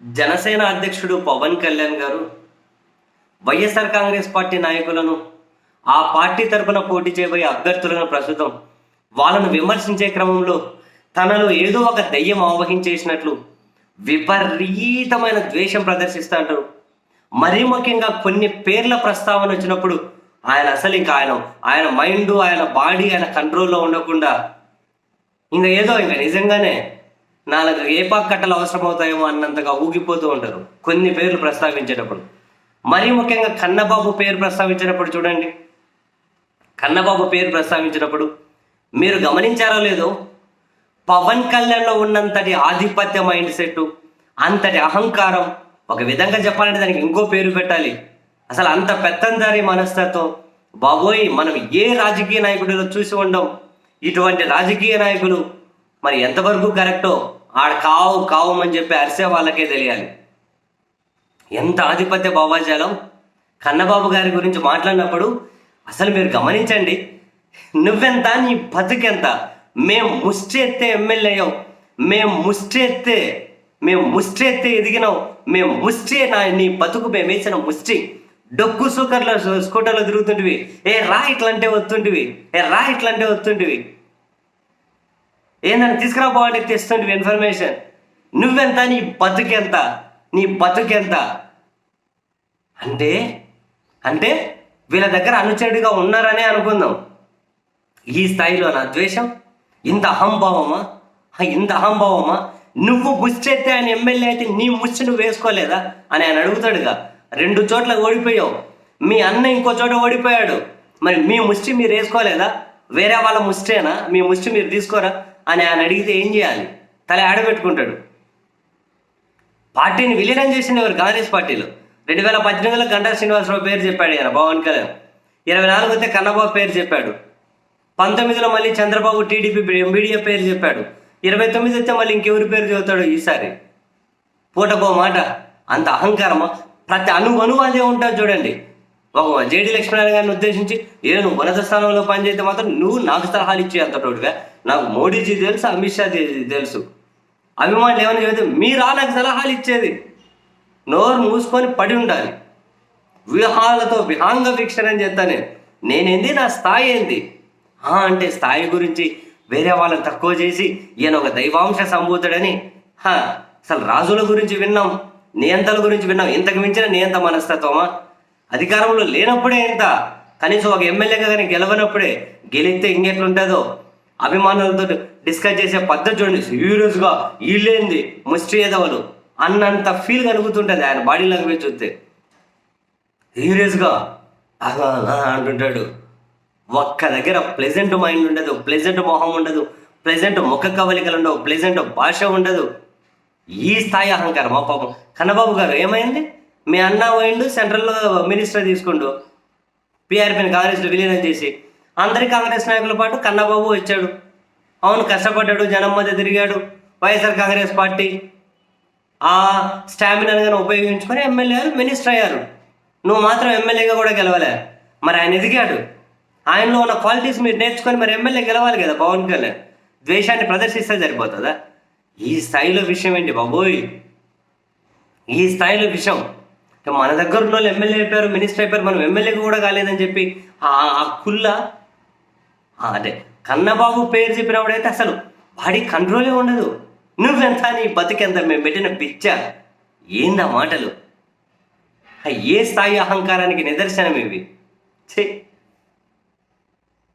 జనసేన అధ్యక్షుడు పవన్ కళ్యాణ్ గారు YSR Congress party నాయకులను ఆ పార్టీ తరపున పోటీ చేయబోయే అభ్యర్థులను ప్రస్తుతం వాళ్ళను విమర్శించే క్రమంలో తనలో ఏదో ఒక దెయ్యం ఆవహించేసినట్లు విపరీతమైన ద్వేషం ప్రదర్శిస్తుంటారు మరీ ముఖ్యంగా కొన్ని పేర్ల ప్రస్తావన వచ్చినప్పుడు ఆయన అసలు ఇంకా ఆయన ఆయన మైండ్ ఆయన బాడీ ఆయన కంట్రోల్లో ఉండకుండా ఇంకా ఏదో ఇంకా నిజంగానే నాలుగు ఏ కట్టలు అవసరమవుతాయేమో అన్నంతగా ఊగిపోతూ ఉంటారు. కొన్ని పేర్లు ప్రస్తావించేటప్పుడు. మరీ ముఖ్యంగా కన్నబాబు పేరు ప్రస్తావించినప్పుడు చూడండి. కన్నబాబు పేరు ప్రస్తావించినప్పుడు మీరు గమనించారో లేదో పవన్ కళ్యాణ్లో ఉన్నంతటి ఆధిపత్య మైండ్ సెట్ అంతటి అహంకారం ఒక విధంగా చెప్పాలంటే దానికి ఇంకో పేరు పెట్టాలి. అసలు అంత పెత్తందారి మనస్తత్వం. బాబోయ్ మనం ఏ రాజకీయ నాయకుడిలో చూసి ఉండం? ఇటువంటి రాజకీయ నాయకులు మరి ఎంతవరకు కరెక్టో? ఆడ కావు కావు అని చెప్పి అరిసే వాళ్ళకే తెలియాలి. ఎంత ఆధిపత్య భావాజాలం కన్నబాబు గారి గురించి మాట్లాడినప్పుడు అసలు మీరు గమనించండి నువ్వెంత నీ బతుకెంత? మేము ముష్టి ఎత్తే ఎమ్మెల్యే మేము ముష్టి ఎత్తే మేము ముష్టి ఎత్తే ఎదిగినాం మేము ముష్టి నా నీ బతుకు మేము వేసిన ముష్టి. డొక్కు సూకర్ల స్కూటర్లో తిరుగుతుంటివి. ఏ రా ఇట్లంటే వస్తుంటివి ఏ రా ఇట్లంటే వస్తుంటివి. ఏందని తీసుకురా బాగుంటే తెస్తుంటివి ఇన్ఫర్మేషన్ నువ్వెంత? నీ బతుకెంత? నీ బతుకెంత? అంటే అంటే వీళ్ళ దగ్గర అనుచరుడిగా ఉన్నారనే అనుకుందాం. ఈ స్థాయిలో నా ద్వేషం ఇంత అహంభావమా? ఇంత అహంభావమా? నువ్వు ముచ్చెత్తే ఆయన ఎమ్మెల్యే అయితే నీ ముచ్చి నువ్వు వేసుకోలేదా? అని ఆయన అడుగుతాడుగా. రెండు చోట్ల ఓడిపోయావు. మీ అన్న ఇంకో చోట ఓడిపోయాడు. మరి మీ ముష్టి మీరు వేసుకోలేదా? వేరే వాళ్ళ ముష్టేనా మీ ముష్టి మీరు తీసుకోరా? అని ఆయన అడిగితే ఏం చేయాలి? తల ఆడబెట్టుకుంటాడు. పార్టీని విలీనం చేసింది ఎవరు? కాంగ్రెస్ పార్టీలో. రెండు వేల పద్దెనిమిదిలో గంటా శ్రీనివాసరావు పేరు చెప్పాడు ఆయన పవన్ కళ్యాణ్. ఇరవై నాలుగు వస్తే కన్నబాబు పేరు చెప్పాడు. పంతొమ్మిదిలో మళ్ళీ చంద్రబాబు టీడీపీ ఎంబీడీఏ పేరు చెప్పాడు. ఇరవై తొమ్మిది వస్తే మళ్ళీ ఇంకెవరి పేరు చదువుతాడు ఈసారి? పూటకో మాట. అంత అహంకారమా? ప్రతి అణు అణు అదే ఉంటుంది చూడండి. ఒక జేడి లక్ష్మీనారాయణ గారిని ఉద్దేశించి ఏ నువ్వు ఉన్నత స్థానంలో పనిచేస్తే మాత్రం నువ్వు నాకు సలహాలు ఇచ్చే అంతటోడుగా నాకు మోడీజీ తెలుసు అమిత్ షా తెలుసు. అభిమానులు ఏమని చెబితే మీరా నాకు సలహాలు ఇచ్చేది. నోరు మూసుకొని పడి ఉండాలి. వ్యూహాలతో విహాంగ వీక్షణ అని నేను. నేనేంది? నా స్థాయి ఏంది? అంటే స్థాయి గురించి వేరే వాళ్ళని తక్కువ చేసి ఈయన ఒక దైవాంశ సంభూతుడని. హా అసలు రాజుల గురించి విన్నాం నియంతల గురించి విన్నాం. ఇంతకు మించిన నియంత మనస్తత్వమా? అధికారంలో లేనప్పుడే ఎంత కనీసం ఒక ఎమ్మెల్యేగా కానీ గెలవనప్పుడే గెలిస్తే ఇంకెట్లుంటుందో అభిమానులతో డిస్కస్ చేసే పద్ధతి చూడండి. సీరియస్గా వీళ్ళేంది? ముష్టి ఎదవలు అన్నంత ఫీల్ కలుగుతుంటుంది ఆయన బాడీ లాంగ్వేజ్ చూస్తే. సీరియస్గా అంటుంటాడు. ఒక్క దగ్గర ప్లెజెంట్ మైండ్ ఉండదు ప్లెజెంట్ మొహం ఉండదు ప్లెజెంట్ ముఖ కవలికలు ఉండవు ప్లెజెంట్ భాష ఉండదు. ఈ స్థాయి అహంకారం. మా పాపం. కన్నబాబు గారు ఏమైంది? మీ అన్న పోయిండు సెంట్రల్లో మినిస్టర్ తీసుకుంటూ పీఆర్పీని కాంగ్రెస్లో విలీనం చేసి. అందరి కాంగ్రెస్ నాయకుల పాటు కన్నబాబు వచ్చాడు. అవును కష్టపడ్డాడు జనం మధ్య తిరిగాడు. YSR Congress party. ఆ స్టామినాను కానీ ఉపయోగించుకొని ఎమ్మెల్యేలు మినిస్టర్ అయ్యారు. నువ్వు మాత్రం ఎమ్మెల్యేగా కూడా గెలవలే. మరి ఆయన ఎదిగాడు. ఆయనలో ఉన్న క్వాలిటీస్ మీరు నేర్చుకొని మరి ఎమ్మెల్యే గెలవాలి కదా పవన్ కళ్యాణ్. ద్వేషాన్ని ప్రదర్శిస్తే సరిపోతుందా? ఈ స్థాయిలో విషయం ఏంటి బాబోయ్? ఈ స్థాయిలో విషయం. మన దగ్గరలో ఎమ్మెల్యే అయిపోయారు మినిస్టర్ అయిపోయారు మనం ఎమ్మెల్యే కూడా కాలేదని చెప్పి ఆ ఆ కుల్ల అదే కన్నబాబు పేరు చెప్పినప్పుడైతే అసలు వాడి కంట్రోలే ఉండదు. నువ్వెంత నీ బతికెంత మేము పెట్టిన పిచ్చ? ఏందా మాటలు? ఏ స్థాయి అహంకారానికి నిదర్శనం ఇవి? చే